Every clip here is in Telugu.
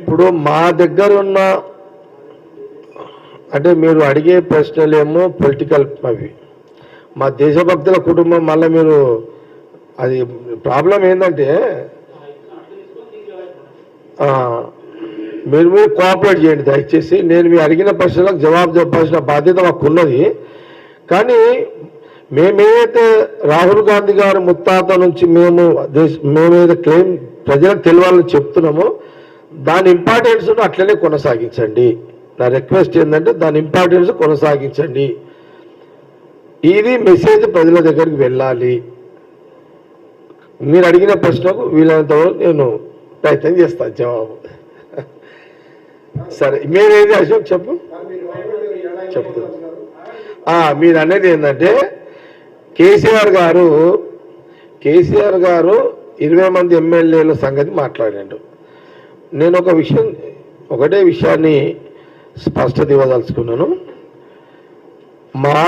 ఇప్పుడు మా దగ్గర ఉన్న అంటే మీరు అడిగే ప్రశ్నలేమో పొలిటికల్ అవి. మా దేశభక్తుల కుటుంబం మళ్ళీ మీరు అది ప్రాబ్లం ఏంటంటే మీరు మీరు కోఆపరేట్ చేయండి దయచేసి. నేను మీ అడిగిన ప్రశ్నలకు జవాబు చెప్పాల్సిన బాధ్యత మాకు ఉన్నది కానీ మేమేదైతే రాహుల్ గాంధీ గారి ముత్తాత నుంచి మేము దేశ మేమేదైతే క్లెయిమ్ ప్రజలకు తెలియాలని చెప్తున్నామో. దాని ఇంపార్టెన్స్ అట్లనే కొనసాగించండి. నా రిక్వెస్ట్ ఏంటంటే దాని ఇంపార్టెన్స్ కొనసాగించండి. ఇది మెసేజ్ ప్రజల దగ్గరికి వెళ్ళాలి. మీరు అడిగిన ప్రశ్నకు వీలైనంత నేను ప్రయత్నం చేస్తాను జవాబు. సరే మీరేది అశోక్ చెప్పు? చెప్పు. మీరు అనేది ఏంటంటే కేసీఆర్ గారు కేసీఆర్ గారు ఇరవై మంది ఎమ్మెల్యేల సంగతి మాట్లాడాడు. నేను ఒక విషయం ఒకటే విషయాన్ని స్పష్టత ఇవ్వదలుచుకున్నాను. మా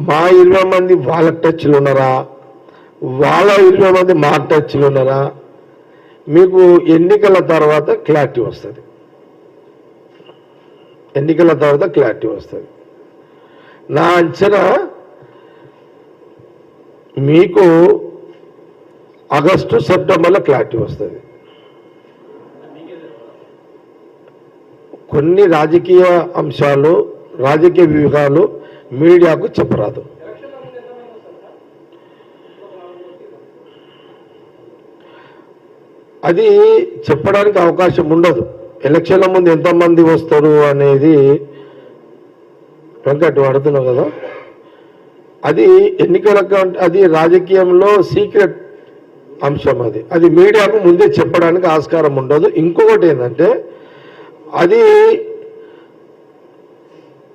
మా ఇరవై మంది వాళ్ళ టచ్లు ఉన్నారా? వాళ్ళ ఇరవై మంది మా టచ్లు ఉన్నారా? మీకు ఎన్నికల తర్వాత క్లారిటీ వస్తుంది. ఎన్నికల తర్వాత క్లారిటీ వస్తుంది. నా అంచనా మీకు ఆగస్టు సెప్టెంబర్లో క్లారిటీ వస్తుంది. కొన్ని రాజకీయ అంశాలు రాజకీయ వ్యూహాలు మీడియాకు చెప్పరాదు. అది చెప్పడానికి అవకాశం ఉండదు. ఎలక్షన్ల ముందు ఎంతమంది వస్తారు అనేది వెంకట్ అడుగుతున్నావు కదా? అది ఎన్నికల అది రాజకీయంలో సీక్రెట్ అంశం అది. అది మీడియాకు ముందే చెప్పడానికి ఆస్కారం ఉండదు. ఇంకొకటి ఏంటంటే అది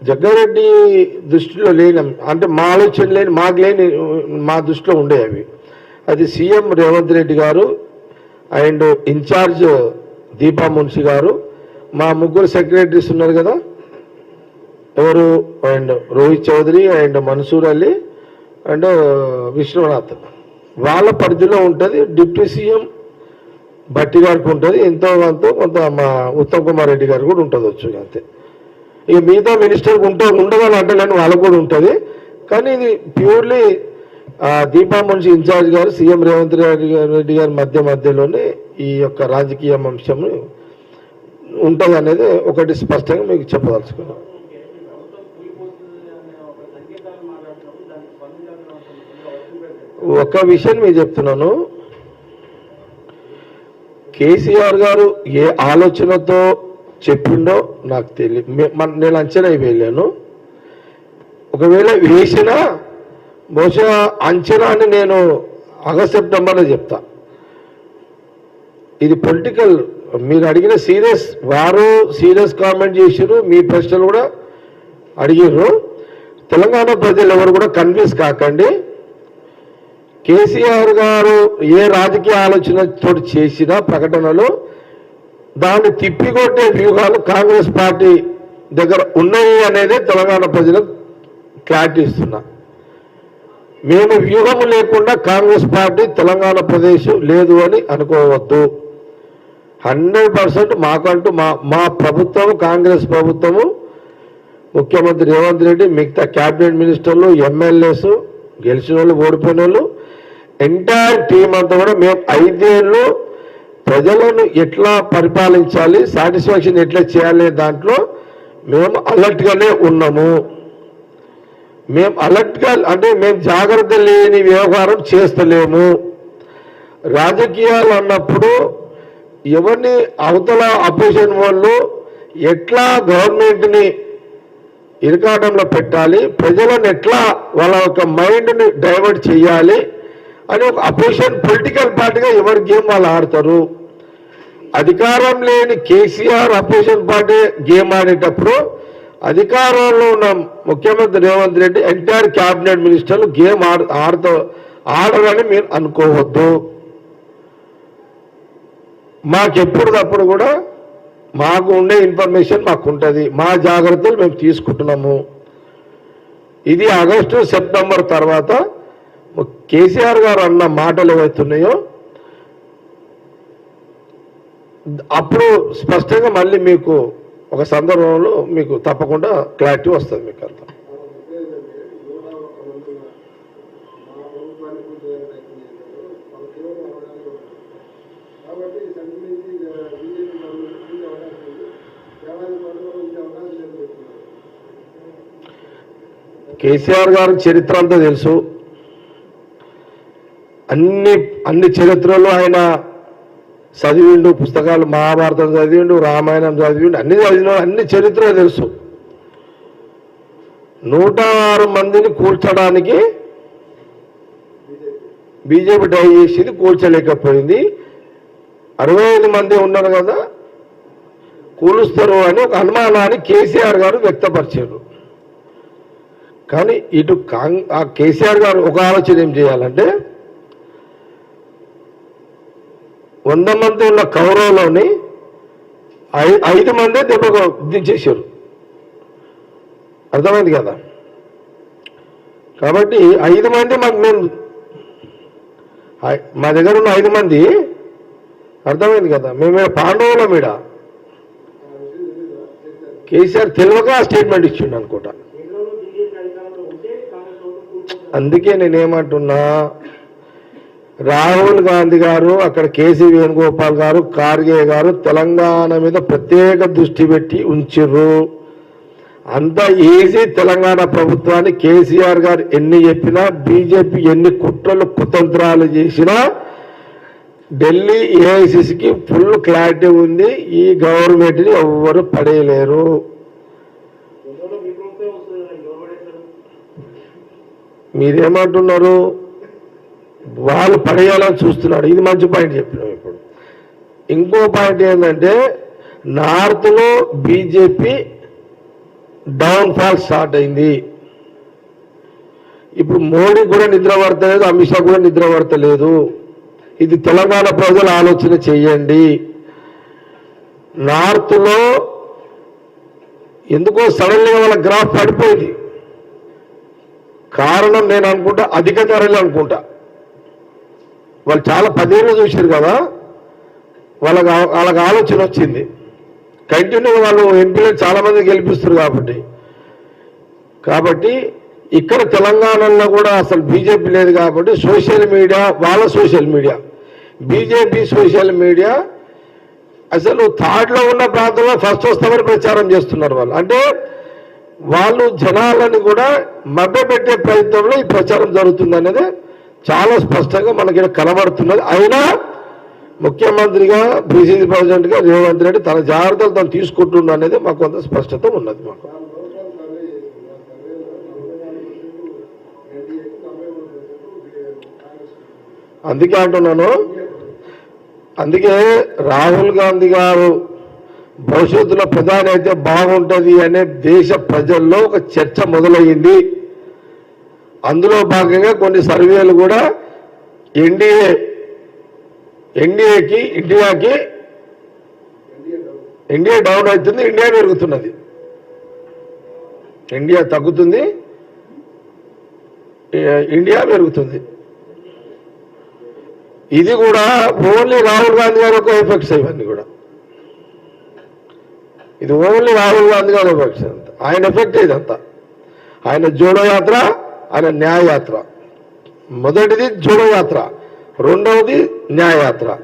జగ్గారెడ్డి దృష్టిలో లేని అంటే మా ఆలోచన లేని మాకు లేని మా దృష్టిలో ఉండే అవి. అది సీఎం రేవంత్ రెడ్డి గారు అండ్ ఇన్ఛార్జ్ దీపా మున్షి గారు మా ముగ్గురు సెక్రటరీస్ ఉన్నారు కదా ఎవరు? And Rohit Chaudhary and Mansoor Ali and Vishwanath. వాళ్ళ పరిధిలో ఉంటుంది డిప్యూటీ సీఎం భట్టి గారికి ఉంటుంది ఎంతో కొంత కొంత మా ఉత్తమ్ కుమార్ రెడ్డి గారు కూడా ఉంటుంది వచ్చు అంతే. ఇక మిగతా మినిస్టర్కి ఉంటే ఉండదని అంటలేని వాళ్ళకు కూడా ఉంటుంది. కానీ ఇది purely Deepa Munshi in charge గారు సీఎం రేవంత్ రెడ్డి రెడ్డి గారి మధ్య మధ్యలోనే ఈ యొక్క రాజకీయ అంశం ఉంటుంది అనేది ఒకటి స్పష్టంగా మీకు చెప్పదలుచుకున్నాను. ఒక విషయం మీకు చెప్తున్నాను. కేసీఆర్ గారు ఏ ఆలోచనతో చెప్పిండో నాకు తెలియదు నేను అంచనా వేయలేను. ఒకవేళ వేసినా బహుశా అంచనాని నేను ఆగస్ట్ సెప్టెంబర్లో చెప్తా. ఇది పొలిటికల్ మీరు అడిగిన సీరియస్ వారు సీరియస్ కామెంట్ చేసారు మీ ప్రశ్నలు కూడా అడిగారు తెలంగాణ ప్రజలు ఎవరు కూడా కన్విన్స్ కాకండి. కేసీఆర్ గారు ఏ రాజకీయ ఆలోచనతో చేసిన ప్రకటనలు దాన్ని తిప్పికొట్టే వ్యూహాలు కాంగ్రెస్ పార్టీ దగ్గర ఉన్నాయి అనేది తెలంగాణ ప్రజలకు క్లారిటీ ఇస్తున్నా. మేము వ్యూహము లేకుండా కాంగ్రెస్ పార్టీ తెలంగాణ ప్రదేశం లేదు అని అనుకోవద్దు. హండ్రెడ్ పర్సెంట్ మాకంటూ మా మా ప్రభుత్వం కాంగ్రెస్ ప్రభుత్వము ముఖ్యమంత్రి రేవంత్ రెడ్డి మిగతా క్యాబినెట్ మినిస్టర్లు ఎమ్మెల్యేస్ గెలిచిన వాళ్ళు ఓడిపోయిన వాళ్ళు ఎంటైర్ టీం అంతా కూడా మేము ఐదేళ్ళు ప్రజలను ఎట్లా పరిపాలించాలి సాటిస్ఫాక్షన్ ఎట్లా చేయాలి దాంట్లో మేము అలర్ట్గానే ఉన్నాము. మేము అలర్ట్గా అంటే మేము జాగ్రత్త లేని వ్యవహారం చేస్తలేము. రాజకీయాలు అన్నప్పుడు ఎవరిని అవతల అపోజిషన్ వాళ్ళు ఎట్లా గవర్నమెంట్ని ఇరకాటంలో పెట్టాలి ప్రజలను ఎట్లా వాళ్ళ యొక్క మైండ్ని డైవర్ట్ చేయాలి అని ఒక అపోజిషన్ పొలిటికల్ పార్టీగా ఎవరి గేమ్ వాళ్ళు ఆడతారు? అధికారం లేని కేసీఆర్ అపోజిషన్ పార్టీ గేమ్ ఆడేటప్పుడు అధికారంలో ఉన్న ముఖ్యమంత్రి రేవంత్ రెడ్డి ఎంటైర్ క్యాబినెట్ మినిస్టర్లు గేమ్ ఆడ ఆడుతూ ఆడరని మీరు అనుకోవద్దు. మాకెప్పుడప్పుడు కూడా మాకు ఉండే ఇన్ఫర్మేషన్ మాకు ఉంటుంది మా జాగ్రత్తలు మేము తీసుకుంటున్నాము. ఇది ఆగస్టు సెప్టెంబర్ తర్వాత కేసీఆర్ గారు అన్న మాటలు ఏవైతున్నాయో అప్పుడు స్పష్టంగా మళ్ళీ మీకు ఒక సందర్భంలో మీకు తప్పకుండా క్లారిటీ వస్తుంది మీకు అంత కేసీఆర్ గారి చరిత్ర అంతా తెలుసు. అన్ని అన్ని చరిత్రలు ఆయన చదివిండు పుస్తకాలు మహాభారతం చదివిండు రామాయణం చదివిండు అన్ని చదివిన అన్ని చరిత్ర తెలుసు. నూట ఆరు మందిని కూల్చడానికి బీజేపీ ట్రై చేసేది కూల్చలేకపోయింది. అరవై ఐదు మంది ఉన్నారు కదా కూలుస్తారు అని ఒక అనుమానాన్ని కేసీఆర్ గారు వ్యక్తపరిచారు. కానీ ఇటు కాంగ్ ఆ కేసీఆర్ గారు ఒక ఆలోచన ఏం చేయాలంటే వంద మంది ఉన్న కౌరవలోని ఐ- ఐదు మందే దెబ్బకు దించేశారు అర్థమైంది కదా? కాబట్టి ఐదు మంది మాకు మేము మా దగ్గర ఉన్న ఐదు మంది అర్థమైంది కదా? మేము పాండవులం పాండవుల మీద కేసీఆర్ తెలియక ఆ స్టేట్మెంట్ ఇచ్చిండు అనుకుంటా. అందుకే నేనేమంటున్నా రాహుల్ గాంధీ గారు అక్కడ కేసీ వేణుగోపాల్ గారు ఖార్గే గారు తెలంగాణ మీద ప్రత్యేక దృష్టి పెట్టి ఉంచిర్రు. అంత ఈజీ తెలంగాణ ప్రభుత్వాన్ని కేసీఆర్ గారు ఎన్ని చెప్పినా బీజేపీ ఎన్ని కుట్రలు కుతంత్రాలు చేసినా ఢిల్లీ ఏఐసిసికి ఫుల్ క్లారిటీ ఉంది ఈ గవర్నమెంట్ని ఎవ్వరు పడేయలేరు. మీరేమంటున్నారు? వాళ్ళు పడేయాలని చూస్తున్నాడు. ఇది మంచి పాయింట్ చెప్పినాం ఇప్పుడు. ఇంకో పాయింట్ ఏంటంటే నార్త్లో బీజేపీ డౌన్ ఫాల్ స్టార్ట్ అయింది. ఇప్పుడు మోడీ కూడా నిద్ర పడతలేదు అమిత్ షా కూడా నిద్ర పడతలేదు. ఇది తెలంగాణ ప్రజలు ఆలోచన చేయండి. నార్త్లో ఎందుకో సడన్గా వాళ్ళ గ్రాఫ్ పడిపోయింది. కారణం నేను అనుకుంటా అధిక ధరలు అనుకుంటా. వాళ్ళు చాలా పదేళ్ళు చూశారు కదా. వాళ్ళకి వాళ్ళకి ఆలోచన వచ్చింది. కంటిన్యూగా వాళ్ళు ఎంపీలు చాలా మంది గెలిపిస్తారు కాబట్టి. కాబట్టి ఇక్కడ తెలంగాణలో కూడా అసలు బీజేపీ లేదు కాబట్టి సోషల్ మీడియా వాళ్ళ social media. BJP social media అసలు థర్డ్లో ఉన్న ప్రాంతంలో ఫస్ట్ వస్తామని ప్రచారం చేస్తున్నారు వాళ్ళు. అంటే వాళ్ళు జనాలను కూడా మభ్యపెట్టే ప్రయత్నంలో ఈ ప్రచారం జరుగుతుంది అనేది చాలా స్పష్టంగా మనకి ఇక్కడ కనబడుతున్నది. అయినా ముఖ్యమంత్రిగా బీసీసీ ప్రెసిడెంట్గా రేవంత్ రెడ్డి తన జాగ్రత్తలు తను తీసుకుంటున్నా అనేది మాకు కొంత స్పష్టత ఉన్నది మాకు. అందుకే అంటున్నాను అందుకే రాహుల్ గాంధీ గారు భవిష్యత్తులో ప్రధాని అయితే బాగుంటుంది అనే దేశ ప్రజల్లో ఒక చర్చ మొదలయ్యింది. అందులో భాగంగా కొన్ని సర్వేలు కూడా ఎన్డీఏ ఎన్డీఏకి ఇండియాకి డౌన్ ఇండియా డౌన్ అవుతుంది ఇండియా పెరుగుతున్నది. ఇండియా తగ్గుతుంది ఇండియా పెరుగుతుంది. ఇది కూడా ఓన్లీ రాహుల్ గాంధీ గారి ఒక ఎఫెక్ట్స్ ఇవన్నీ కూడా. ఇది ఓన్లీ రాహుల్ గాంధీ గారు ఎఫెక్ట్స్ అంత. ఆయన ఎఫెక్ట్ ఇదంతా. ఆయన జోడో యాత్ర ఆయన న్యాయయాత్ర. మొదటిది జోడో రెండవది న్యాయయాత్ర.